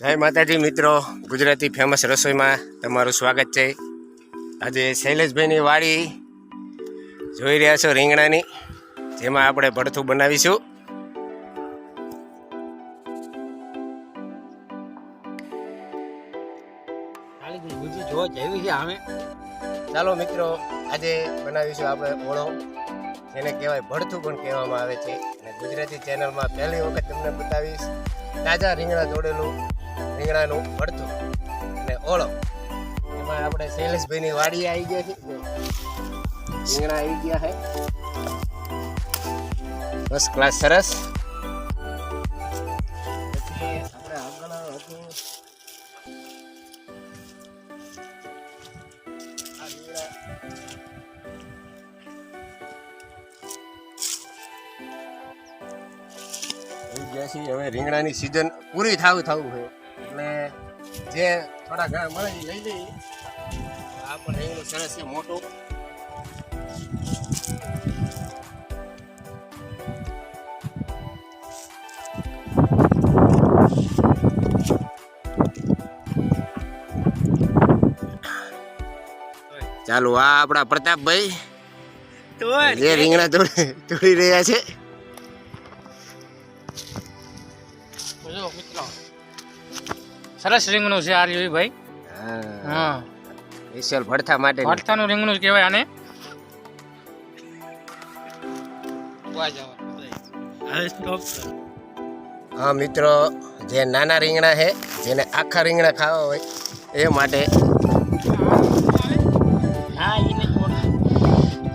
જય માતાજી મિત્રો. ગુજરાતી ફેમસ રસોઈમાં તમારું સ્વાગત છે. આજે શૈલેષભાઈની વાડી જોઈ રહ્યા છો રીંગણાની, જેમાં આપણે ભડથું બનાવીશું. ચાલો મિત્રો, આજે બનાવીશું આપણે ઓળો, જેને કહેવાય ભડથું પણ કહેવામાં આવે છે. અને ગુજરાતી ચેનલમાં પહેલી વખત તમને બતાવીશ. તાજા રીંગણા જોડેલું રીંગણાનું ભરતું અને ઓળો. એમાં આપણે શૈલેષભાઈની વાડી આવી ગયા છે. રીંગણા આવી ગયા છે. બસ ક્લાસ સરસ. હવે રીંગણાની સિઝન પૂરી થાવ થવું એટલે જે થોડા ઘણા મળે એ લઈ લઈએ. આ પણ રીંગણું સરસ છે મોટું. ચાલો આ આપણા પ્રતાપભાઈ. જે રીંગણા તોડી રહ્યા છે. મિત્રો. સરસ રીંગણું છે આ રહ્યું ભાઈ. હા. સ્પેશિયલ ભડથા માટે ભડથાનું રીંગણું કહેવાય આને. હા મિત્રો જે નાના રીંગણા છે જેને આખા રીંગણા ખાવા હોય એ માટે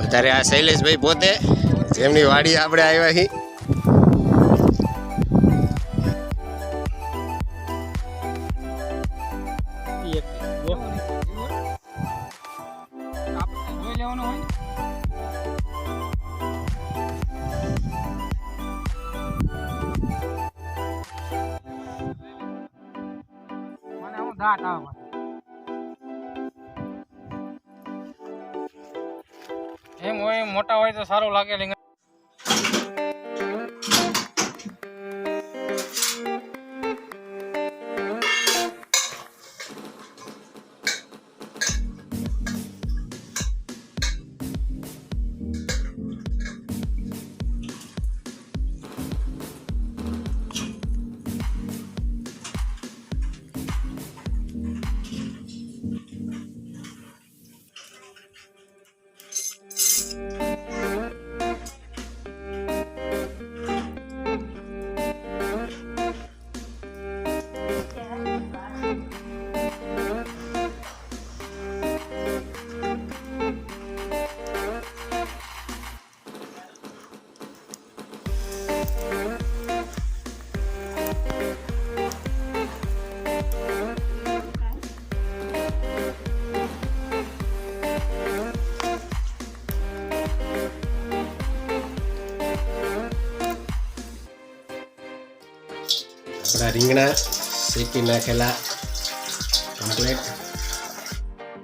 અત્યારે આ શૈલેષભાઈ પોતે જેમની વાડી આપણે આવ્યા છીએ દાંત આવે એમ હોય મોટા હોય તો સારું લાગે આપણા રીંગણા શેકી નાખેલા કમ્પ્લેટ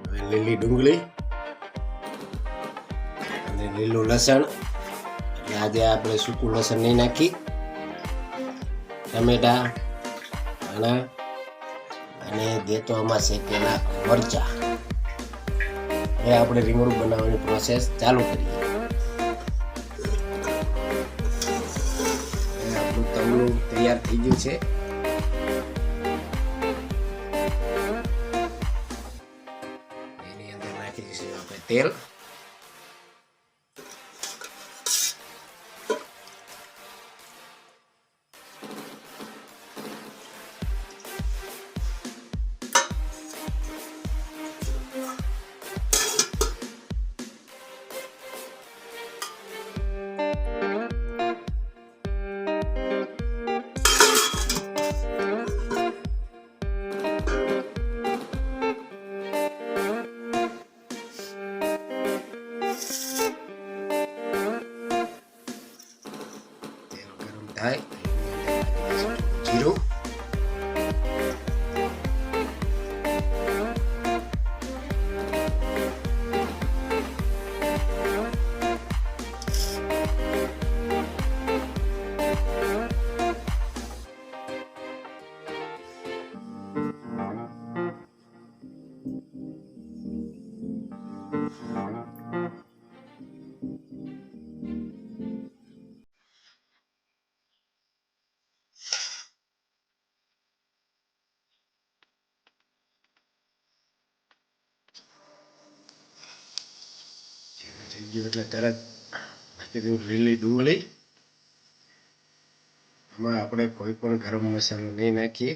હવે લીલી ડુંગળી અને લીલું લસણ આજે આપણે સૂકું લસણ નહીં નાખી ટમેટા ધાણા અને દેતોમાં શેકેલા મરચા હવે આપણે રીંગણું બનાવવાની પ્રોસેસ ચાલુ કરીએ આપણું તૈયાર થઈ ગયું છે દઈશું ગયું એટલે તરત કીધું લીલી ડુંગળી એમાં આપણે કોઈ પણ ગરમ મસાલો નહીં નાખીએ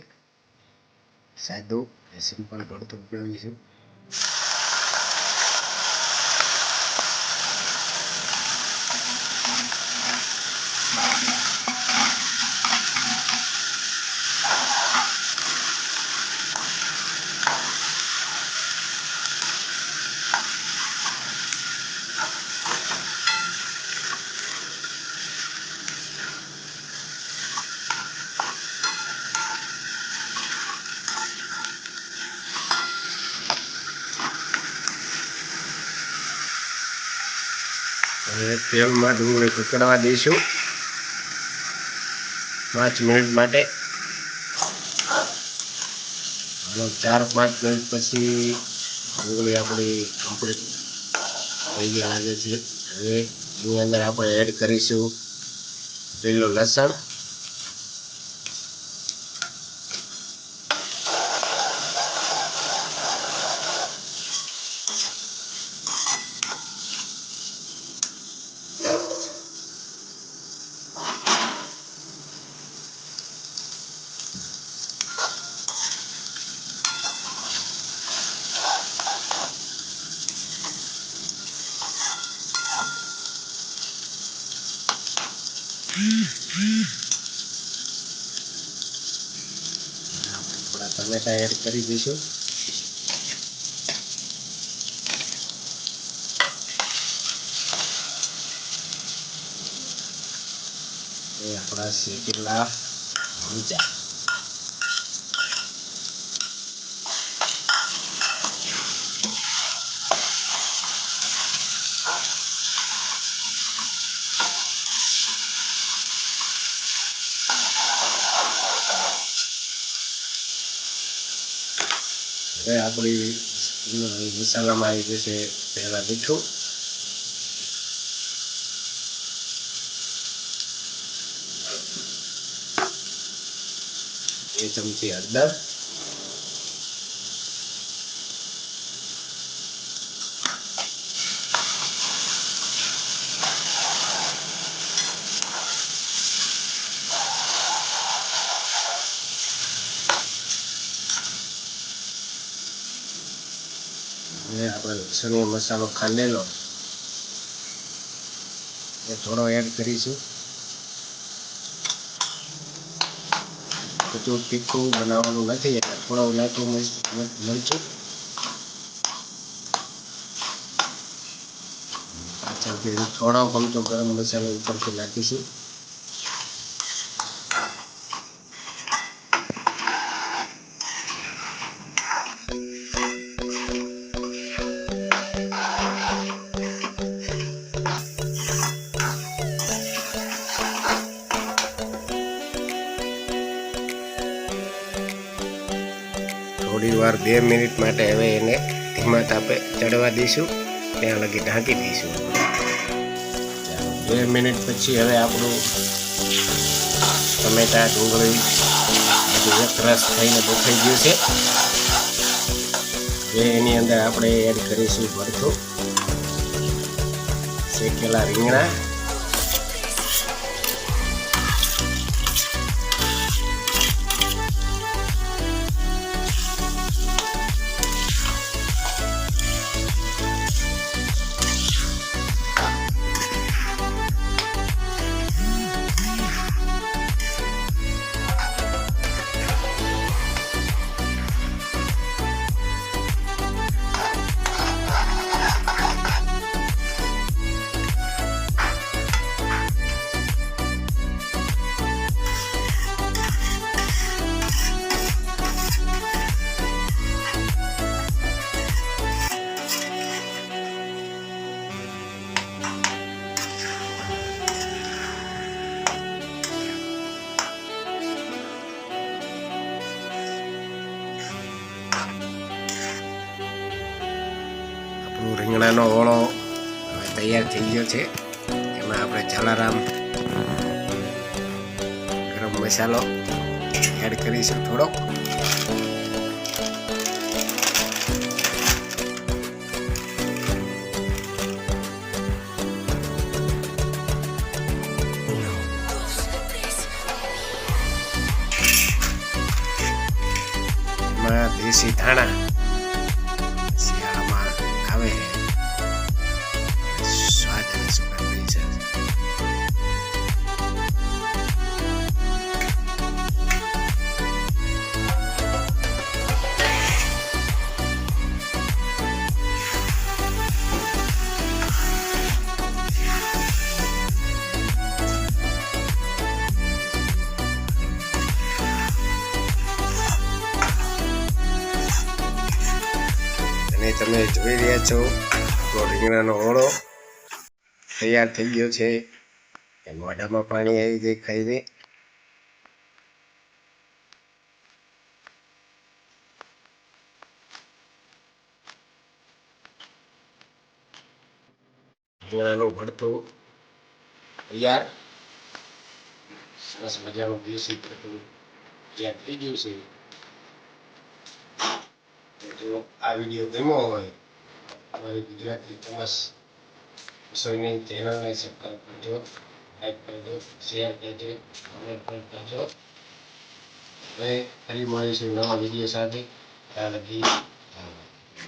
સાદું સિમ્પલ ભરતું બનાવીશું હવે તેલમાં ડુંગળી ઉકળવા દઈશું. પાંચ મિનિટ માટે. ચાર પાંચ મિનિટ પછી ડુંગળી આપણી કમ્પ્લીટ થઈ ગઈ લાગે છે. હવે એની અંદર આપણે એડ કરીશું લીલું લસણ. થોડા ટમેટા એડ કરી દઈશું એ આપણા હવે આપણી મસાલામાં આવી જશે પહેલાં મીઠું બે ચમચી હળદર અને આપણે લસણીયો મસાલો ખાંડેલો એ થોડો એડ કરીશું. બધું તીખું બનાવવાનું નથી, એટલે થોડો નાખું મરચું. પાછળથી થોડો ગમતો ગરમ મસાલો ઉપરથી નાખીશું. વાર બે મિનિટ માટે હવે એને ધીમા તાપે ચડવા દઈશું. ત્યાં લગી ઢાંકી દઈશું. બે મિનિટ પછી હવે આપણું ટમેટા, ડુંગળી, બધું રસ થઈને બફાઈ ગયું છે. હવે એની અંદર આપણે એડ કરીશું ભરથું. શેકેલા રીંગણા. રીંગણાનો ઓળો હવે તૈયાર થઈ ગયો છે. એમાં આપણે જલારામ ગરમ મસાલો એડ કરીશું થોડોક. દેશી ધાણા છો? તો રીંગણાનો ઓળો તૈયાર થઈ ગયો છે. એ મોઢામાં પાણી આવી જાય ખાઈ દે રીંગણાનું ભરતું તૈયાર. સરસ મજાનું દેશી ભરતું તૈયાર થઈ ગયું છે. જો આ વીડિયો ગમ્યો હોય અમારી ગુજરાતી ફેમસ રસોઈની ચેનલને સબસ્ક્રાઈબ કરજો લાઈક કરજો શેર કરજો કમેન્ટ પણ કરજો હવે ફરી મળીશું નવા વીડિયો સાથે ત્યાં લગી.